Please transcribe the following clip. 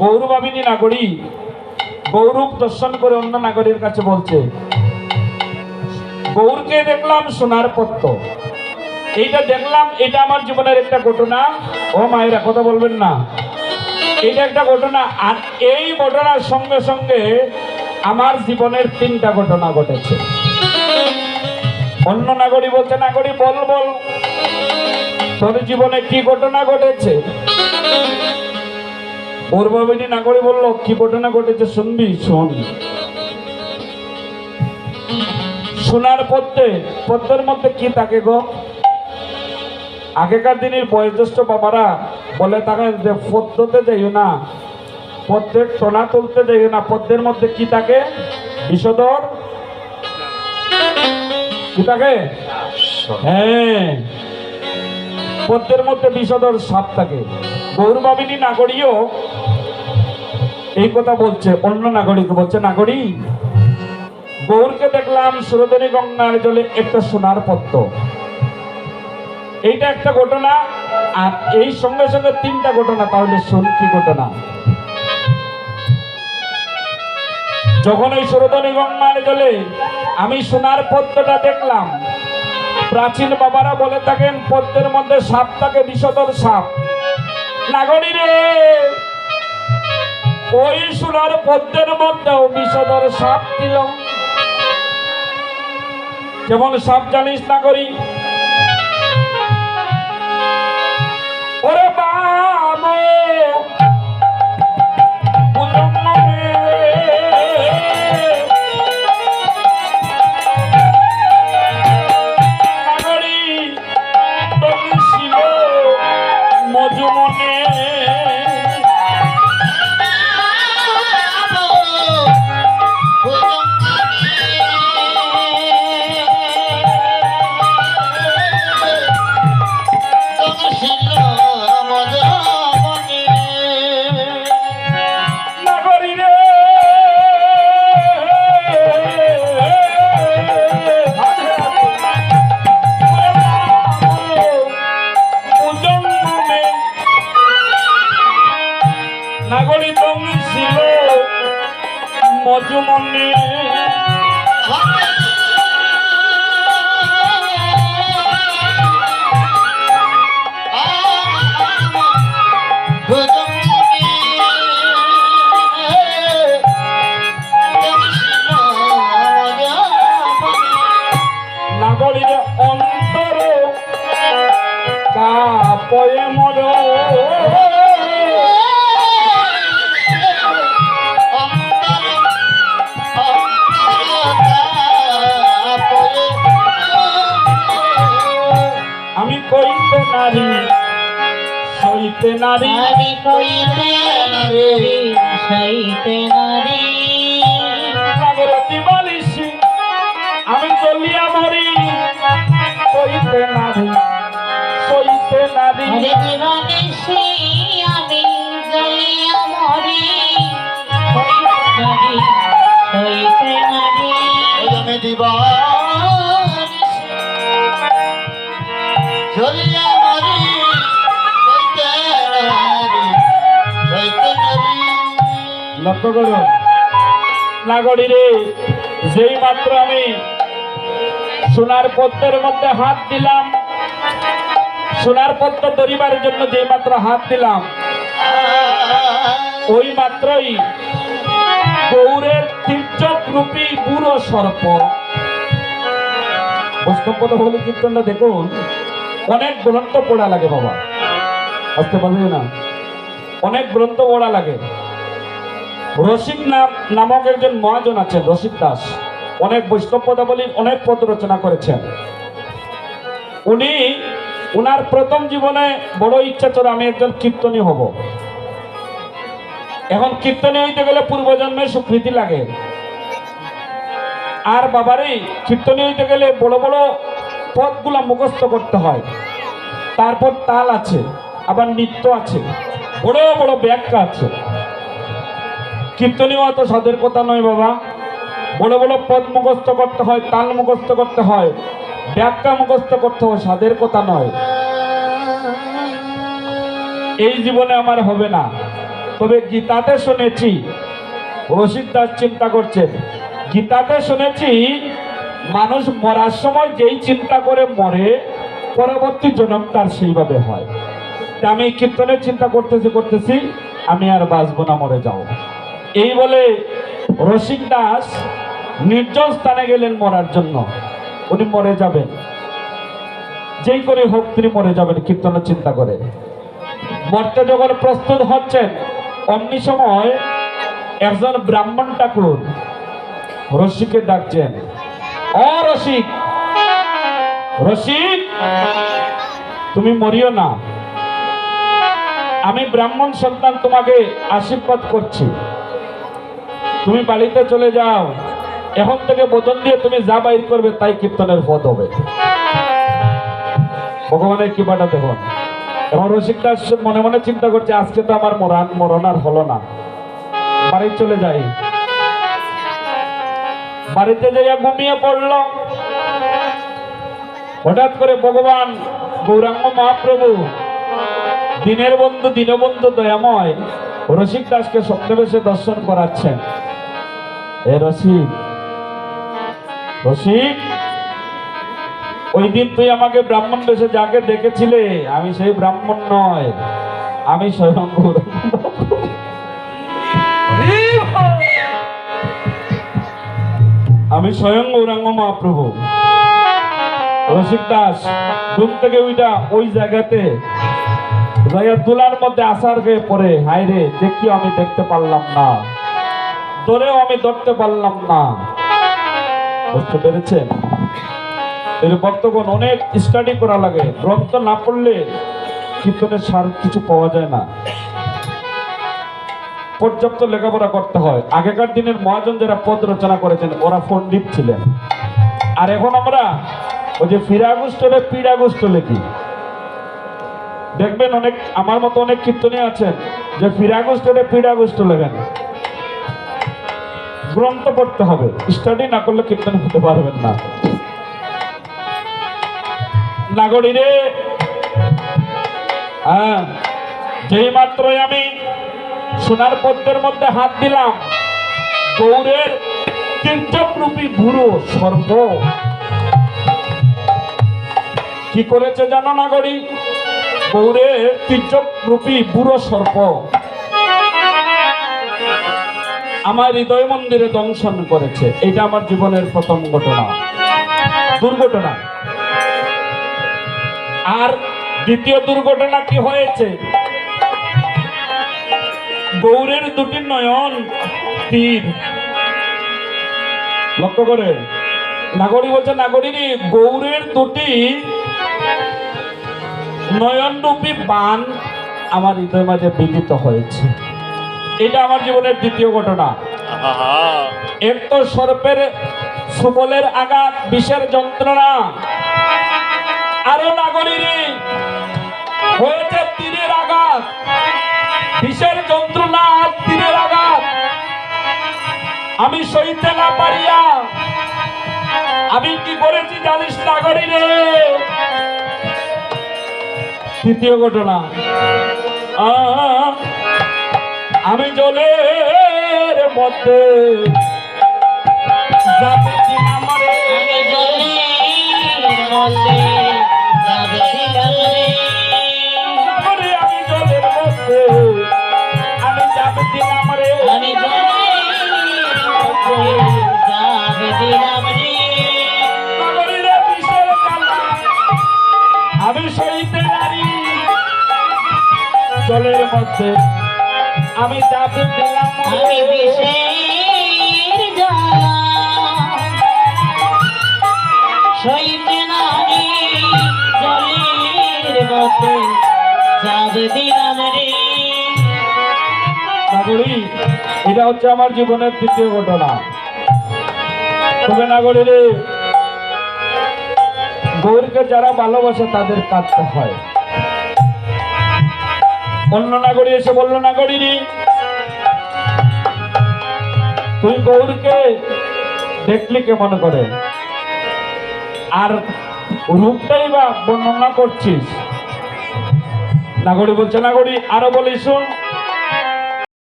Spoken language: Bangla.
গৌরবাবিনী নাগরী গৌরব দর্শন করে অন্য নাগরীর কাছে বলছে, গৌরকে দেখলাম সোনার পত্র এইটা দেখলাম, এটা আমার জীবনের একটা ঘটনা। ও মায়েরা, কথা বলবেন না। এটা একটা ঘটনা, আর এই ঘটনার সঙ্গে সঙ্গে আমার জীবনের তিনটা ঘটনা ঘটেছে। অন্য নাগরী বলছে, নাগরী, বল বল, তোর জীবনে কি ঘটনা ঘটেছে? পূর্ববিনী নাগরী বলল, কি ঘটনা ঘটেছে শুনবি? শোন। শোনার পদ্মে পদ্মের মধ্যে কি থাকে গো? আগেকার দিনের বয়োজ্যেষ্ঠ বাবারা বলে তাকে যে, পদ্মতে যাইও না পদ্মের টোনা তুলতে যাইও না, পদ্মের মধ্যে কি থাকে? বিষধর কি থাকে? হ্যাঁ। পদ্মের মধ্যে বিষধর সাপ থাকে। গৌরবাবিনী নাগরীও এই কথা বলছে, অন্য নাগরিক বলছে নাগরী গৌরকে দেখলাম সুরধনী গঙ্গার জলে একটা সোনার পত্র। এইটা একটা ঘটনা, আর এই সঙ্গে সঙ্গে তিনটা ঘটনা, তাহলে শুন কি ঘটনা। যখন এই সুরধনী গঙ্গার জলে আমি সোনার পদ্মটা দেখলাম, প্রাচীন বাবারা বলে থাকেন পদ্মের মধ্যে সাপ থাকে বিষধর সাপ। নাগরী রে ওই সোনার পদ্মের মধ্যেও বিষদর সাপ দিল যেমন সাপ জানিস না ওরে নাগরী তুমি ছিল মজুমনে নাগরীর অন্তর কাপয়ে সইতে নারী কইতে নারী সাইতে নারী। নাগরতি বালিশি আমি চলিয়া মরি। কইতে নারী সইতে নারী। জীবনে দিবানিসি লক্ষ্য করো নাগরীরে যেই মাত্র আমি সোনার পদ্মের মধ্যে হাত দিলাম, সোনার পদ্ম ধরিবার জন্য যেই মাত্র হাত দিলাম, ওই মাত্রই গৌরের তীর্যক রূপী বুড়ো সর্প। বৈষ্ণব হলে কীর্তনটা দেখুন, অনেক গ্রন্থ পড়া লাগে বাবা। আসতে পারবে না? অনেক গ্রন্থ পড়া লাগে। রসিক নাম নামক একজন মহাজন আছেন রসিক দাস। অনেক বৈষ্ণব পদাবলীর অনেক পদ রচনা করেছেন। উনি, উনার প্রথম জীবনে বড় ইচ্ছা ছিল আমি একজন কীর্তনী হব। এখন কীর্তনী হইতে গেলে পূর্বজন্মের স্বীকৃতি লাগে। আর বাবারই কীর্তনী হইতে গেলে বড় বড় পদগুলা মুখস্থ করতে হয়। তারপর তাল আছে, আবার নৃত্য আছে, বড় বড় ব্যাখ্যা আছে। কীর্তনীয় অত সাধের কথা নয় বাবা। বড় বড় পদ মুখস্থ করতে হয়, তাল মুখস্থ করতে হয়, ব্যাখ্যা মুখস্থ করতে হয়, সাধের কথা নয়। এই জীবনে আমার হবে না। তবে গীতাতে শুনেছি, রসিক দাস চিন্তা করছেন, গীতাতে শুনেছি, মানুষ মরার সময় যেই চিন্তা করে মরে, পরবর্তী জন্ম তার সেইভাবে হয়। আমি কীর্তনের চিন্তা করতেছি করতেছি, আমি আর বাঁচবো না, মরে যাও এই বলে রসিক দাস নির্জন স্থানে গেলেন মরার জন্য। উনি মরে যাবেন। যেই করে হোক তিনি মরে যাবেন কীর্তনের চিন্তা করে। মরতে যখন প্রস্তুত হচ্ছেন, অমনি সময় একজন ব্রাহ্মণ ঠাকুর রসিককে ডাকছেন, অ রসিক রসিক, তুমি মরিও না। আমি ব্রাহ্মণ সন্তান তোমাকে আশীর্বাদ করছি। তুমি বাড়িতে চলে যাও। এখন থেকে বদন দিয়ে তুমি যা বাইর করবে তাই কীর্তনের পদ হবে। ভগবানের কৃপাটা দেখুন। এখন রসিক দাস মনে মনে চিন্তা করছে, আজকে তো আমার মরণ মরণ আর হলো না। বাড়ি চলে যাই। বাড়িতে যাইয়া ঘুমিয়ে পড়ল। হঠাৎ করে ভগবান গৌরাঙ্গ মহাপ্রভু, দিনের বন্ধু, দীনবন্ধু দয়াময় রসিক দাসকে স্বপ্নবেশে দর্শন করাচ্ছেন। এ রসিক রসিক ওই দিন তুই আমাকে ব্রাহ্মণ বেশে যাকে দেখেছিলে, আমি সেই ব্রাহ্মণ নয়, আমি স্বয়ং। আমি স্বয়ং গৌরাঙ্গ মহাপ্রভু। রসিক দাস, ঘুম থেকে ওইটা ওই জায়গাতে জায়গা তুলার মধ্যে আসার হয়ে পড়ে। হাই রে দেখিও আমি দেখতে পারলাম না। ধরেও আমি ধরতে পারলাম না। বুঝতে পেরেছেন? এর বর্তমান অনেক স্টাডি করা লাগে। গ্রন্থ না পড়লে কীর্তনের সার কিছু পাওয়া যায় না। পর্যাপ্ত লেখাপড়া করতে হয়। আগেকার দিনের মহাজন যারা পদ রচনা করেছেন, ওরা পণ্ডিত ছিলেন। আর এখন আমরা ওই যে ফিরাগুষ্টলে পিরাগুষ্ট লেখি দেখবেন অনেক, আমার মতো অনেক কীর্তনী আছেন যে ফিরাগুষ্টলে পিরাগুষ্ট লেখেন। গ্রন্থ পড়তে হবে। স্টাডি না করলে কীর্তন হতে পারবেন না। নাগরী রে হ্যাঁ যেই আমি সোনার পদ্মের মধ্যে হাত দিলাম, গৌরের রূপী বুড়ো সর্প কি করেছে জানো নাগরী গৌরের রূপী বুড়ো সর্প আমার হৃদয় মন্দিরে দংশন করেছে। এটা আমার জীবনের প্রথম ঘটনা। দুর্ঘটনা। আর দ্বিতীয় দুর্ঘটনা কি হয়েছে? গৌরের দুটি নয়ন তীর। লক্ষ্য করে। নাগরী বলছে, নাগরী গৌরের দুটি নয়নরূপী বান আমার হৃদয় মাঝে বিদিত হয়েছে। এটা আমার জীবনের দ্বিতীয় ঘটনা। এক তো সর্পের সুবলের আঘাত বিষের যন্ত্রণা আরও নাগরীরে হয়েছে তীরের আঘাত বিষের যন্ত্রণা আর তীরের আঘাত। আমি সইতে না পারিয়া আমি কি করেছি জানিস নাগরী রে? তৃতীয় ঘটনা। আহ, আমি জলের মধ্যে যাবে আমি জলের মধ্যে। যাবে দিলাম রে আমি জলের মধ্যে আমি যাবে দিন আমারে আমি জলের মধ্যে। যাবে দিলাম রে নাগরীরে বিষের কালা আমি সইতে নারী জলের মধ্যে আমি যাবে দিলাম। আমি আমারে। বিষের জ্বালা। সইতে নারী জলের মধ্যে যাবে দিলাম রে। নাগরী এটা হচ্ছে আমার জীবনের তৃতীয় ঘটনা। তবে নাগরী রে গৌরকে যারা ভালোবাসে তাদের কাঁদতে হয়। অন্য নাগরী এসে বলল নাগরী তুই গৌরকে দেখলি কেমন করে? আর রূপটাই বা বর্ণনা করছিস? নাগরী বলছে, নাগরী, আরও বলি শুন